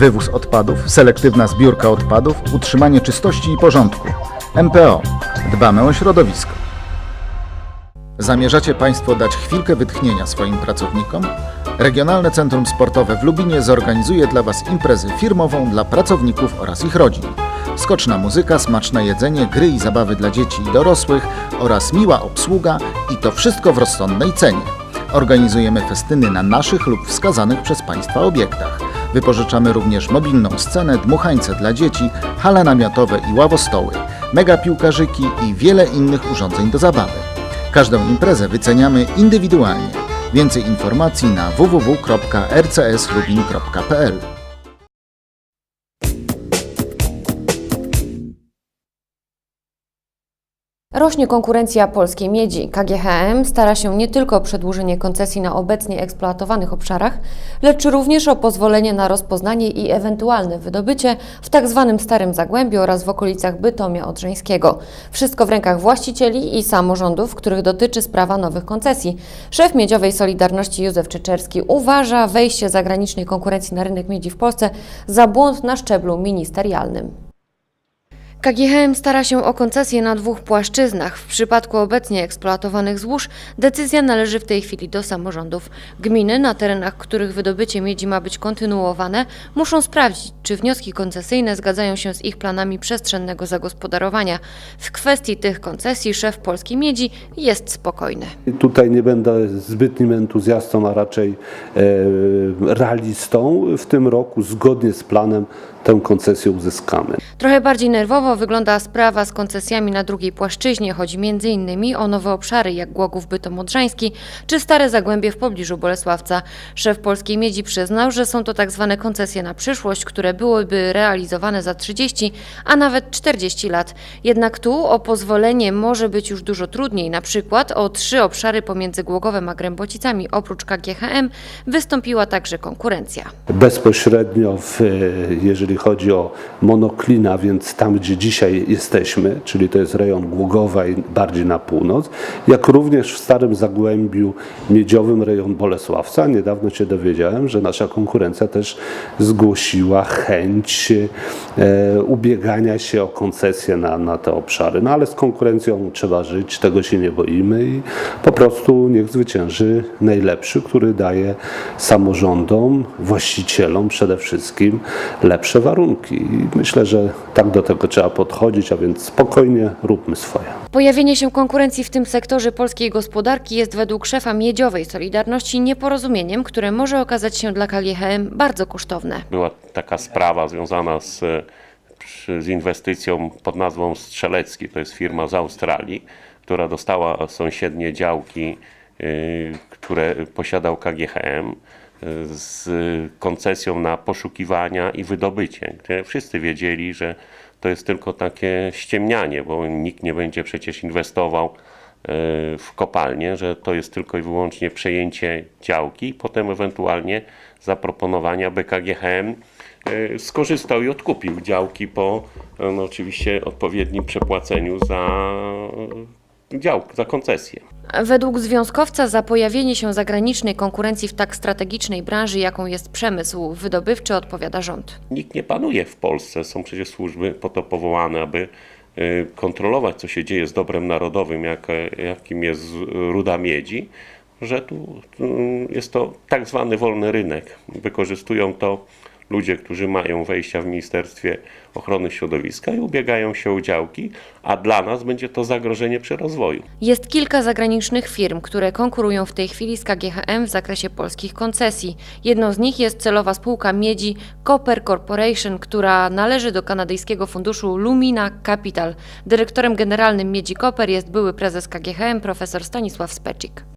Wywóz odpadów, selektywna zbiórka odpadów, utrzymanie czystości i porządku. MPO. Dbamy o środowisko. Zamierzacie Państwo dać chwilkę wytchnienia swoim pracownikom? Regionalne Centrum Sportowe w Lubinie zorganizuje dla Was imprezę firmową dla pracowników oraz ich rodzin. Skoczna muzyka, smaczne jedzenie, gry i zabawy dla dzieci i dorosłych oraz miła obsługa i to wszystko w rozsądnej cenie. Organizujemy festyny na naszych lub wskazanych przez Państwa obiektach. Wypożyczamy również mobilną scenę, dmuchańce dla dzieci, hale namiotowe i ławostoły, mega piłkarzyki i wiele innych urządzeń do zabawy. Każdą imprezę wyceniamy indywidualnie. Więcej informacji na www.rcslubin.pl Rośnie konkurencja polskiej miedzi. KGHM stara się nie tylko o przedłużenie koncesji na obecnie eksploatowanych obszarach, lecz również o pozwolenie na rozpoznanie i ewentualne wydobycie w tzw. Starym Zagłębiu oraz w okolicach Bytomia Odrzeńskiego. Wszystko w rękach właścicieli i samorządów, których dotyczy sprawa nowych koncesji. Szef Miedziowej Solidarności Józef Czyczerski uważa wejście zagranicznej konkurencji na rynek miedzi w Polsce za błąd na szczeblu ministerialnym. KGHM stara się o koncesję na dwóch płaszczyznach. W przypadku obecnie eksploatowanych złóż decyzja należy w tej chwili do samorządów. Gminy, na terenach których wydobycie miedzi ma być kontynuowane, muszą sprawdzić, czy wnioski koncesyjne zgadzają się z ich planami przestrzennego zagospodarowania. W kwestii tych koncesji szef Polskiej Miedzi jest spokojny. Tutaj nie będę zbytnim entuzjastą, a raczej e, realistą. W tym roku, zgodnie z planem, tę koncesję uzyskamy. Trochę bardziej nerwowo wygląda sprawa z koncesjami na drugiej płaszczyźnie. Chodzi m.in. o nowe obszary jak Głogów Bytom Odrzański czy Stare Zagłębie w pobliżu Bolesławca. Szef Polskiej Miedzi przyznał, że są to tak zwane koncesje na przyszłość, które byłyby realizowane za 30, a nawet 40 lat. Jednak tu o pozwolenie może być już dużo trudniej. Na przykład o trzy obszary pomiędzy Głogowem a Grębocicami oprócz KGHM wystąpiła także konkurencja. Bezpośrednio, w, e, jeżeli chodzi o monoklina, więc tam, gdzie dzisiaj jesteśmy, czyli to jest rejon Głogowa i bardziej na północ, jak również w Starym Zagłębiu Miedziowym, rejon Bolesławca. Niedawno się dowiedziałem, że nasza konkurencja też zgłosiła chęć e, ubiegania się o koncesję na, na te obszary. No ale z konkurencją trzeba żyć, tego się nie boimy i po prostu niech zwycięży najlepszy, który daje samorządom, właścicielom przede wszystkim lepsze warunki. I myślę, że tak do tego trzeba podchodzić, a więc spokojnie róbmy swoje. Pojawienie się konkurencji w tym sektorze polskiej gospodarki jest według szefa Miedziowej Solidarności nieporozumieniem, które może okazać się dla KGHM bardzo kosztowne. Była taka sprawa związana z, z inwestycją pod nazwą Strzelecki. To jest firma z Australii, która dostała sąsiednie działki, y, które posiadał KGHM z koncesją na poszukiwania i wydobycie. Gdzie Wszyscy wiedzieli, że to jest tylko takie ściemnianie, bo nikt nie będzie przecież inwestował y, w kopalnię, że to jest tylko i wyłącznie przejęcie działki i potem ewentualnie zaproponowania BKGHM y, skorzystał i odkupił działki po y, no, oczywiście odpowiednim przepłaceniu za działkę, za koncesję. Według związkowca za pojawienie się zagranicznej konkurencji w tak strategicznej branży, jaką jest przemysł wydobywczy, odpowiada rząd. Nikt nie panuje w Polsce, są przecież służby po to powołane, aby y, kontrolować, co się dzieje z dobrem narodowym, jak, jakim jest ruda miedzi, że tu jest to tak zwany wolny rynek. Wykorzystują to ludzie, którzy mają wejścia w Ministerstwie Ochrony Środowiska i ubiegają się o działki, a dla nas będzie to zagrożenie przy rozwoju. Jest kilka zagranicznych firm, które konkurują w tej chwili z KGHM w zakresie polskich koncesji. Jedną z nich jest celowa spółka miedzi Copper Corporation, która należy do kanadyjskiego funduszu Lumina Capital. Dyrektorem generalnym miedzi Copper jest były prezes KGHM profesor Stanisław Speczyk.